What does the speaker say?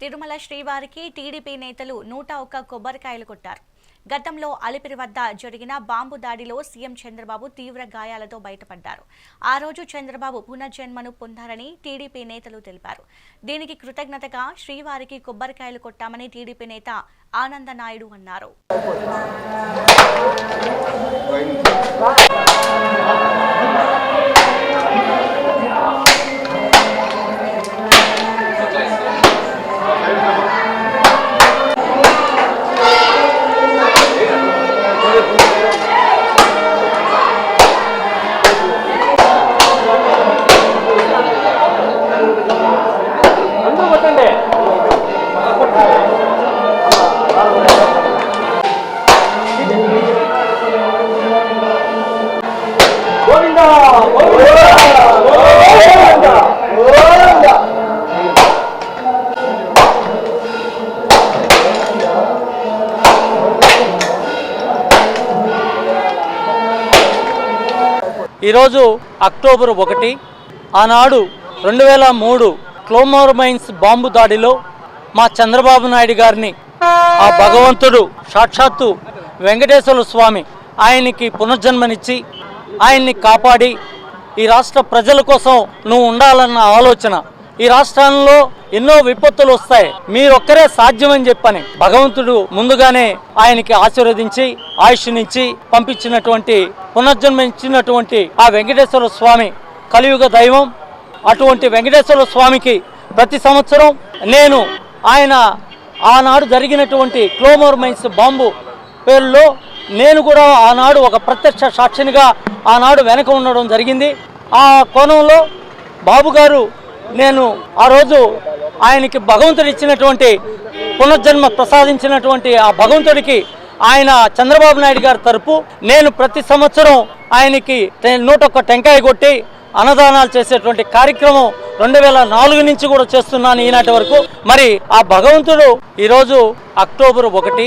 తిరుమల శ్రీవారికి టీడీపీ నేతలు నూట ఒక్క కొబ్బరికాయలు కొట్టారు. గతంలో అలిపిరి వద్ద జరిగిన బాంబు దాడిలో సీఎం చంద్రబాబు తీవ్ర గాయాలతో బయటపడ్డారు. ఆ రోజు చంద్రబాబు పునర్జన్మను పొందారని టీడీపీ నేతలు తెలిపారు. దీనికి కృతజ్ఞతగా శ్రీవారికి కొబ్బరికాయలు కొట్టామని టీడీపీ నేత ఆనంద నాయుడు అన్నారు ఈరోజు అక్టోబర్ ఒకటి ఆనాడు రెండు వేల మూడు క్లోమోర్ మైన్స్ బాంబు దాడిలో మా చంద్రబాబు నాయుడు గారిని ఆ భగవంతుడు సాక్షాత్తు వెంకటేశ్వర స్వామి ఆయనకి పునర్జన్మనిచ్చి ఆయన్ని కాపాడి ఈ రాష్ట్ర ప్రజల కోసం నువ్వు ఉండాలన్న ఆలోచన. ఈ రాష్ట్రంలో ఎన్నో విపత్తులు వస్తాయి. మీరొక్కరే సాధ్యమని చెప్పని భగవంతుడు ముందుగానే ఆయనకి ఆశీర్వదించి ఆయుష్నిచ్చి పంపించినటువంటి పునర్జన్మించినటువంటి ఆ వెంకటేశ్వర స్వామి కలియుగ దైవం. అటువంటి వెంకటేశ్వర స్వామికి ప్రతి సంవత్సరం నేను ఆయన ఆనాడు జరిగినటువంటి క్లోమోర్ మైన్స్ బాంబు పేరులో నేను కూడా ఆనాడు ఒక ప్రత్యక్ష సాక్షినిగా ఆనాడు వెనక ఉండడం జరిగింది. ఆ కోణంలో బాబు గారు నేను ఆ రోజు ఆయనకి భగవంతుడు ఇచ్చినటువంటి పునర్జన్మ ప్రసాదించినటువంటి ఆ భగవంతుడికి ఆయన చంద్రబాబు నాయుడు గారి తరపు నేను ప్రతి సంవత్సరం ఆయనకి నూట ఒక్క టెంకాయ కొట్టి అన్నదానాలు చేసేటువంటి కార్యక్రమం రెండు వేల నాలుగు నుంచి కూడా చేస్తున్నాను ఈనాటి వరకు. మరి ఆ భగవంతుడు ఈరోజు అక్టోబర్ ఒకటి